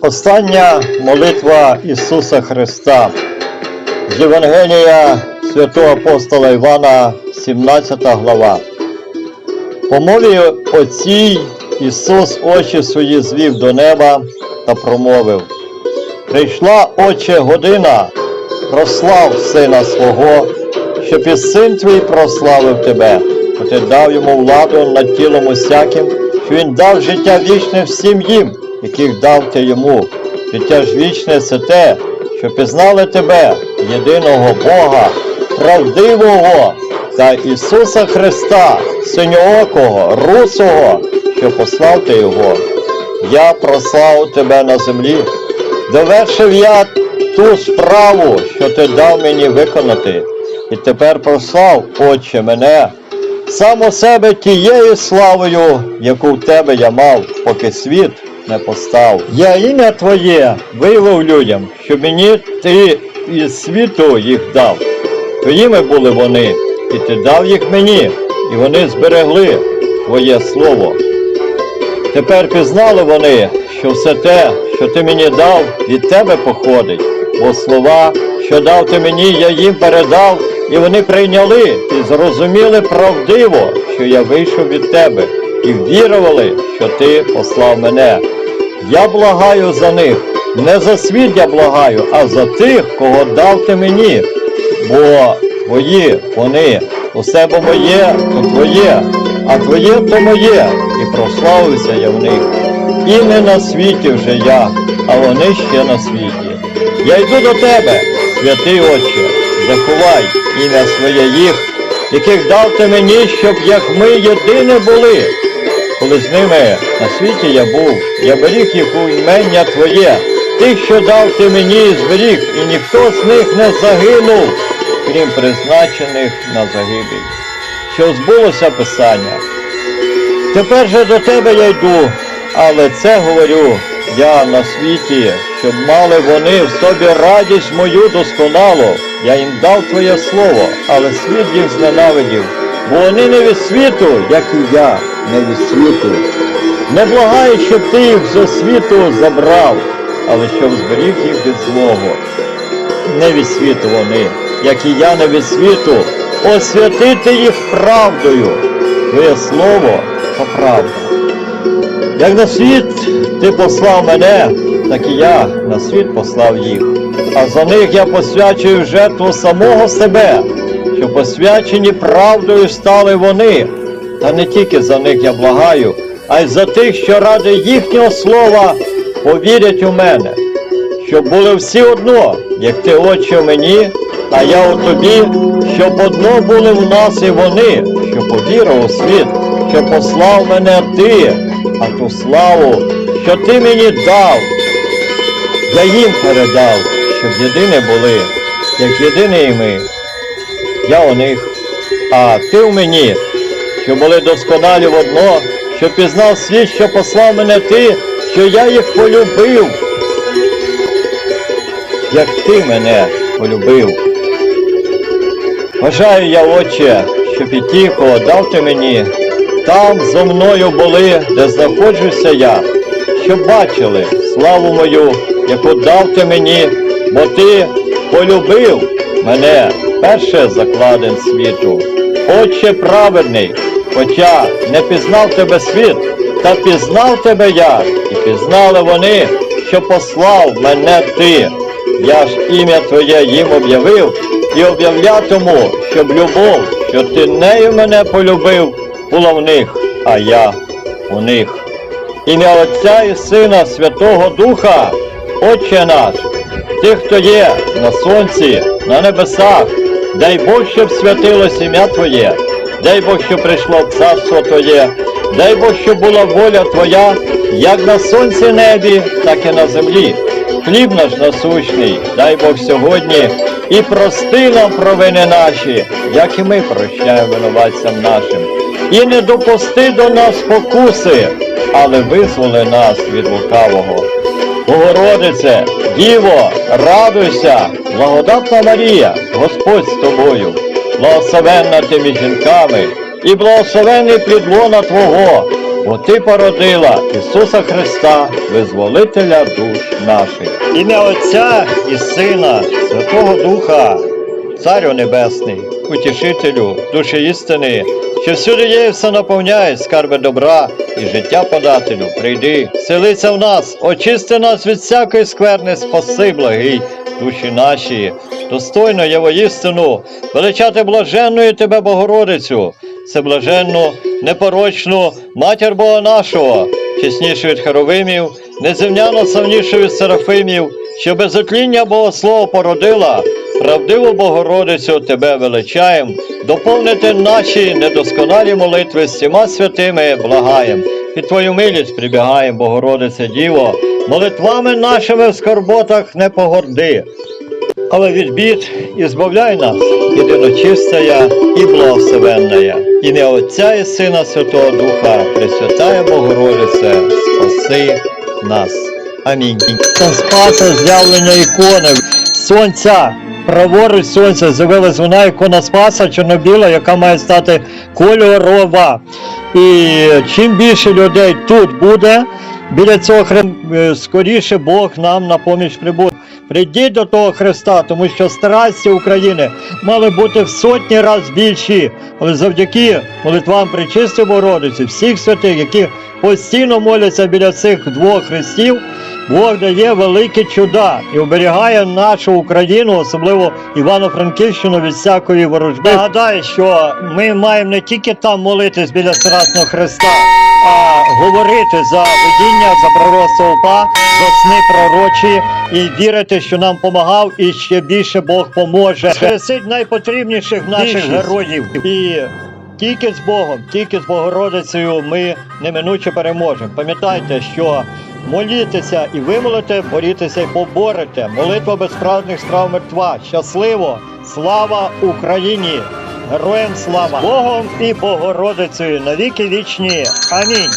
Остання молитва Ісуса Христа. З Євангелія святого апостола Івана, 17 глава. По мові оцій Ісус очі свої звів до неба та промовив: Прийшла, Отче, година, прослав Сина свого, щоб і син твій прославив тебе, бо ти дав йому владу над тілом усяким, що він дав життя вічне всім їм, яких дав ти йому. Життя ж вічне це те, що пізнали тебе, єдиного Бога, правдивого та Ісуса Христа, синьоокого, русого, що послав ти його. Я прославив тебе на землі, довершив я ту справу, що ти дав мені виконати, і тепер прослав, Отче, мене, сам у себе тією славою, яку в тебе я мав, поки світ не постав. Я ім'я Твоє виявив людям, що мені ти із світу їх дав. Твоїми були вони, і ти дав їх мені, і вони зберегли Твоє Слово. Тепер пізнали вони, що все те, що ти мені дав, від тебе походить, бо слова, що дав ти мені, я їм передав, і вони прийняли і зрозуміли правдиво, що я вийшов від тебе, і ввірували, що ти послав мене. Я благаю за них, не за світ я благаю, а за тих, кого дав ти мені, бо твої вони, усе бо моє, то твоє, а твоє то моє, і прославився я в них. І не на світі вже я, а вони ще на світі. Я йду до тебе, святий Отче, заховай ім'я своє їх, яких дав ти мені, щоб як ми єдині були. Коли з ними на світі я був, я беріг їх у імення Твоє, тих, що дав ти мені, зберіг, і ніхто з них не загинув, крім призначених на загибель. Що збулося Писання. Тепер же до тебе я йду, але це говорю я на світі, щоб мали вони в собі радість мою досконалу. Я їм дав твоє слово, але світ їх зненавидів, бо вони не від світу, як і я не від світу. Не благаю, щоб ти їх зо світу забрав, але щоб зберіг їх від злого. Не від світу вони, як і я не від світу, освятити їх правдою. Твоє слово то правда. Як на світ ти послав мене, так і я на світ послав їх. А за них я посвячую жертву самого себе, що посвячені правдою стали вони. Та не тільки за них я благаю, а й за тих, що ради їхнього слова повірять у мене, щоб були всі одно, як ти очі в мені, а я у тобі, щоб одно були в нас і вони, що повірив у світ, що послав мене ти, а ту славу, що ти мені дав, я їм передав, щоб єдині були, як єдині і ми. Я у них, а ти у мені, що були досконалі в одно, що пізнав світ, що послав мене ти, що я їх полюбив, як ти мене полюбив. Бажаю я, Отче, ті, кого дав ти мені, там зо мною були, де знаходжуся я, щоб бачили славу мою, яку дав ти мені, бо ти полюбив мене перше закладен світу. Отче праведний, хоча не пізнав тебе світ, та пізнав тебе я, і пізнали вони, що послав мене ти. Я ж ім'я Твоє їм об'явив і об'являтиму, щоб любов, що ти нею мене полюбив, була в них, а я у них. Ім'я Отця і Сина Святого Духа, Отче наш, тих, хто є на сонці, на небесах, дай Бог, щоб святилось ім'я Твоє, дай Бог, щоб прийшло царство Твоє, дай Бог, щоб була воля Твоя, як на сонці небі, так і на землі. Хліб наш насущний, дай Бог сьогодні, і прости нам провини наші, як і ми прощаємо винуватцям нашим. І не допусти до нас спокуси, але визволи нас від лукавого. Богородице, Діво, радуйся, благодатна Марія, Господь з тобою, благословенна ти між жінками, і благословений плід лона Твого, бо ти породила Ісуса Христа, визволителя душ наших. Ім'я Отця і Сина, Святого Духа, Царю Небесний, утішителю, душі істини, що всюди є все наповняє, скарби добра і життя подателю. Прийди, селися в нас, очисти нас від всякої скверни, спаси, благий, душі наші. Достойно є воістину величати блаженною тебе, Богородицю, всеблаженну, непорочну матір Бога нашого, чеснішу від Херовимів, неземняно славнішу від Серафимів, що без отління Богослова породила, правдиву Богородицю тебе величаєм, доповнити наші недосконалі молитви всіма святими благаєм. Під твою милість прибігаєм, Богородице Діво, молитвами нашими в скорботах не погорди але від бід і збавляй нас, єдиночистая і благословенная. Ім'я Отця і Сина Святого Духа, Пресвятая Богородице, спаси нас. Амінь. Спаса з'явлення ікони сонця. Праворуч сонця з'явилась вона ікона Спаса чорнобіла, яка має стати кольорова. І чим більше людей тут буде, біля цього храм, е, скоріше Бог нам на поміч прибуде. Прийдіть до того Христа, тому що страсті України мали бути в сотні разів більші, але завдяки молитвам Пречистої Богородиці, всіх святих, які постійно моляться біля цих двох хрестів, Бог дає великі чуда і оберігає нашу Україну, особливо Івано-Франківщину від всякої ворожби. Нагадаю, що ми маємо не тільки там молитись біля Страсного Христа, а говорити за видіння, за пророцтво УПА, за сни пророчі і вірити, що нам помагав, і ще більше Бог поможе. Хрестить найпотрібніших наших героїв. І тільки з Богом, тільки з Богородицею ми неминуче переможемо. Пам'ятайте, що молітеся і вимолите, борітеся і поборете. Молитва безправних страв мертва. Щасливо! Слава Україні! Героям слава Богом і Богородицею навіки вічні. Амінь.